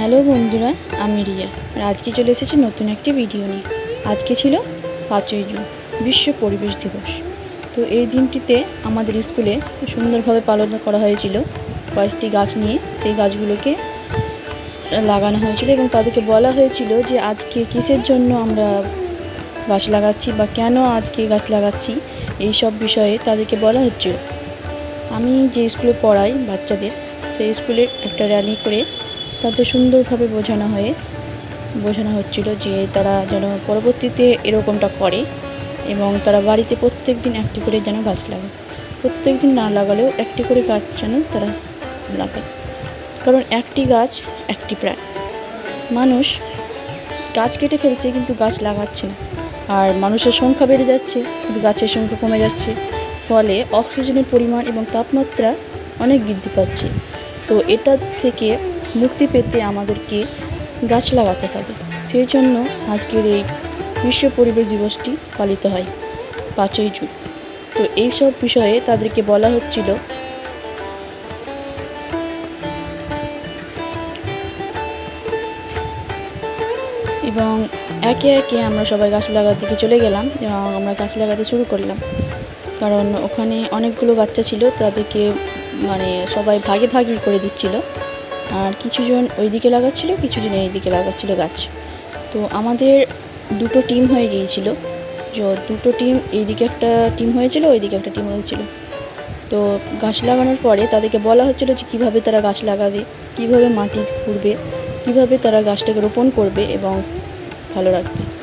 Hello বন্ধুরা, আমি রিয়া। আর আজকে চলে এসেছি নতুন একটি ভিডিও নিয়ে। আজকে ছিল পাঁচই জুন, বিশ্ব পরিবেশ দিবস। তো এই দিনটিতে আমাদের স্কুলে সুন্দরভাবে পালন করা হয়েছিল কয়েকটি গাছ নিয়ে। সেই গাছগুলোকে লাগানো হয়েছিল এবং তাদেরকে বলা হয়েছিল যে আজকে কিসের জন্য আমরা গাছ লাগাচ্ছি বা কেন আজকে গাছ লাগাচ্ছি, এই সব বিষয়ে তাদেরকে বলা হচ্ছিল। আমি যে স্কুলে পড়াই বাচ্চাদের, সেই স্কুলে একটা র্যালি করে তাদের সুন্দরভাবে বোঝানো হয়ে, বোঝানো হচ্ছিল যে তারা যেন পরবর্তীতে এরকমটা করে এবং তারা বাড়িতে প্রত্যেক দিন একটি করে যেন গাছ লাগায়। প্রত্যেক দিন না লাগালেও একটি করে গাছ যেন তারা লাগায়। কারণ একটি গাছ একটি প্রাণ। মানুষ গাছ কেটে ফেলছে কিন্তু গাছ লাগাচ্ছে না। আর মানুষের সংখ্যা বেড়ে যাচ্ছে, কিন্তু গাছের সংখ্যা কমে যাচ্ছে। ফলে অক্সিজেনের পরিমাণ এবং তাপমাত্রা অনেক বৃদ্ধি পাচ্ছে। তো এটা থেকে মুক্তি পেতে আমাদেরকে গাছ লাগাতে হবে। সেই জন্য আজকের এই বিশ্ব পরিবেশ দিবসটি পালিত হয় পাঁচই জুন। তো এইসব বিষয়ে তাদেরকে বলা হচ্ছিল। এবং একে একে আমরা সবাই গাছ লাগাতে দিকে চলে গেলাম এবং আমরা গাছ লাগাতে শুরু করলাম। কারণ ওখানে অনেকগুলো বাচ্চা ছিল, তাদেরকে মানে সবাই ভাগে ভাগে করে দিচ্ছিল। আর কিছুজন ওই দিকে লাগাচ্ছিল কিছুজন এই দিকে লাগাচ্ছিল গাছ। তো আমাদের দুটো টিম হয়ে গিয়েছিল। যে দুটো টিম এইদিকে একটা টিম হয়েছিল, ওইদিকে একটা টিম হয়েছিল। তো গাছ লাগানোর পরে তাদেরকে বলা হচ্ছিল যে কীভাবে তারা গাছ লাগাবে, কীভাবে মাটি খুঁড়বে কীভাবে তারা গাছটাকে রোপণ করবে এবং ভালো রাখবে।